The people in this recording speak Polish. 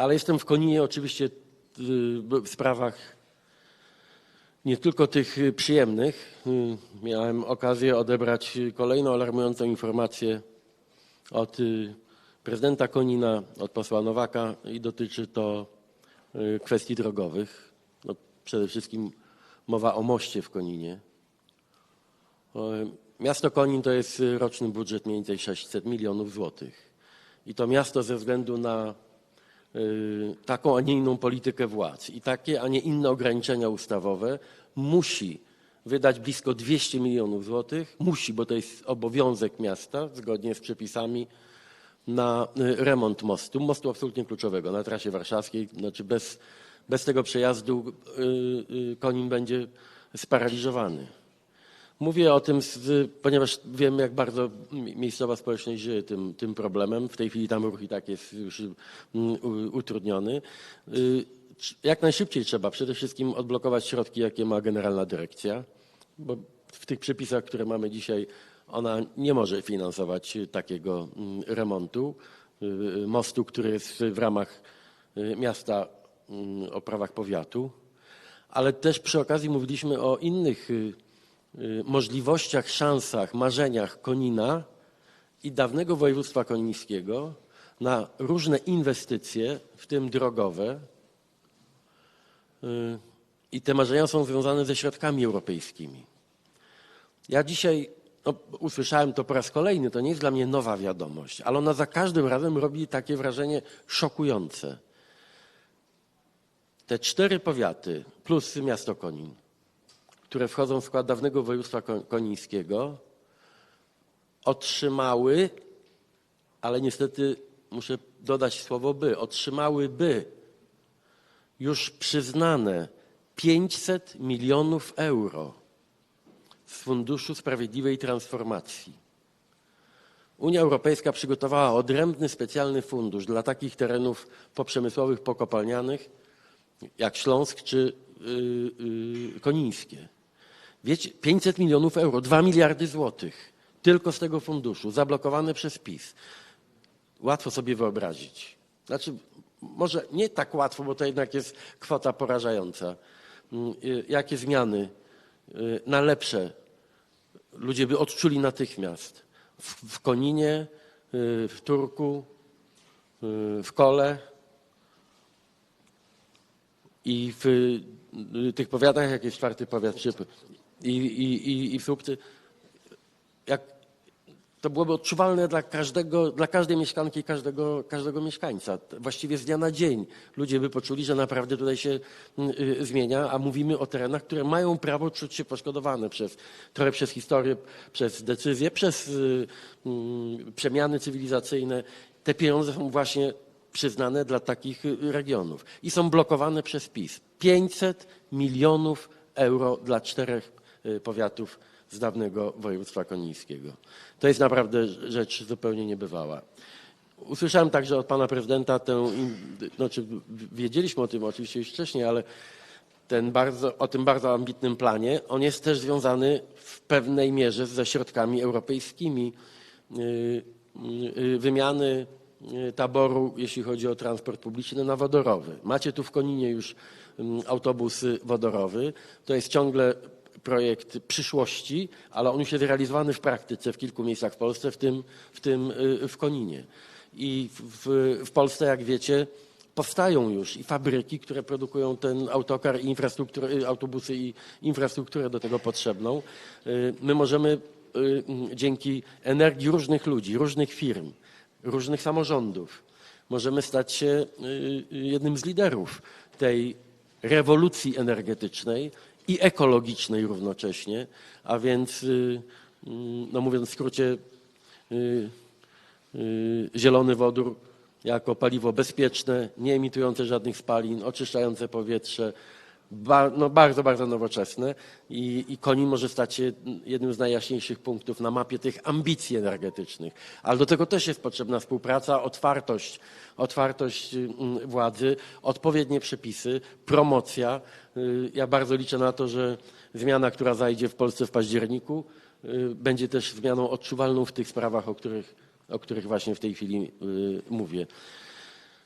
Ale jestem w Koninie oczywiście y, w sprawach nie tylko tych y, przyjemnych. Y, Miałem okazję odebrać kolejną alarmującą informację od prezydenta Konina, od posła Nowaka i dotyczy to kwestii drogowych. No, przede wszystkim mowa o moście w Koninie. Miasto Konin to jest roczny budżet mniej więcej 600 milionów złotych. I to miasto ze względu na taką, a nie inną politykę władz i takie, a nie inne ograniczenia ustawowe musi wydać blisko 200 milionów złotych. Musi, bo to jest obowiązek miasta, zgodnie z przepisami, na y, remont mostu, mostu absolutnie kluczowego na trasie warszawskiej. Znaczy bez, bez tego przejazdu y, y, Konin będzie sparaliżowany. Mówię o tym, ponieważ wiem, jak bardzo mi- miejscowa społeczność żyje tym, tym problemem. W tej chwili tam ruch i tak jest już mm, utrudniony. Y, Jak najszybciej trzeba przede wszystkim odblokować środki, jakie ma Generalna Dyrekcja, bo w tych przepisach, które mamy dzisiaj, ona nie może finansować takiego mm, remontu y, y, mostu, który jest w ramach miasta mm, o prawach powiatu ale też przy okazji mówiliśmy o innych możliwościach, szansach, marzeniach Konina i dawnego województwa konińskiego na różne inwestycje, w tym drogowe. Y, I te marzenia są związane ze środkami europejskimi. Ja dzisiaj no, usłyszałem to po raz kolejny, to nie jest dla mnie nowa wiadomość, ale ona za każdym razem robi takie wrażenie szokujące. Te cztery powiaty plus miasto Konin, które wchodzą w skład dawnego województwa ko- konińskiego, otrzymały, ale niestety muszę dodać słowo by, otrzymałyby już przyznane 500 milionów euro z Funduszu Sprawiedliwej Transformacji. Unia Europejska przygotowała odrębny specjalny fundusz dla takich terenów poprzemysłowych, pokopalnianych, jak Śląsk czy y, y, Konińskie. Wiecie, 500 milionów euro, 2 miliardy złotych tylko z tego funduszu, zablokowane przez PiS. Łatwo sobie wyobrazić. Znaczy, może nie tak łatwo, bo to jednak jest kwota porażająca. Mm, y, Jakie zmiany y, na lepsze ludzie by odczuli natychmiast w, w Koninie, y, w Turku, w Kole i w tych powiatach, jak jest czwarty powiat i, i, i, i Słupcy, jak to byłoby odczuwalne dla każdego, dla każdej mieszkanki, każdego, każdego mieszkańca. Właściwie z dnia na dzień ludzie by poczuli, że naprawdę tutaj się y, y, zmienia, a mówimy o terenach, które mają prawo czuć się poszkodowane przez, trochę przez historię, przez decyzje, przez y, y, przemiany cywilizacyjne. Te pieniądze są właśnie przyznane dla takich y, regionów i są blokowane przez PiS. 500 milionów euro dla czterech powiatów z dawnego województwa konińskiego. To jest naprawdę rzecz zupełnie niebywała. Usłyszałem także od pana prezydenta tę, znaczy wiedzieliśmy o tym oczywiście już wcześniej, ale ten bardzo, o tym bardzo ambitnym planie, on jest też związany w pewnej mierze ze środkami europejskimi y, y, wymiany y, taboru, jeśli chodzi o transport publiczny, na wodorowy. Macie tu w Koninie już mm, autobus y, wodorowy. To jest ciągle projekt przyszłości, ale on już jest realizowany w praktyce w kilku miejscach w Polsce, w tym w, tym y, w Koninie. I w, w, Polsce, jak wiecie, powstają już i fabryki, które produkują ten autokar i y, autobusy i infrastrukturę do tego potrzebną. Y, My możemy dzięki energii różnych ludzi, różnych firm, różnych samorządów, możemy stać się jednym z liderów tej rewolucji energetycznej i ekologicznej równocześnie, a więc, y, mm, no mówiąc w skrócie, y, y, zielony wodór jako paliwo bezpieczne, nie emitujące żadnych spalin, oczyszczające powietrze, no bardzo, bardzo nowoczesne i, i Konin może stać się jednym z najjaśniejszych punktów na mapie tych ambicji energetycznych. Ale do tego też jest potrzebna współpraca, otwartość, otwartość mm, władzy, odpowiednie przepisy, promocja. Y, Ja bardzo liczę na to, że zmiana, która zajdzie w Polsce w październiku, y, będzie też zmianą odczuwalną w tych sprawach, o których, o których właśnie w tej chwili y, mówię.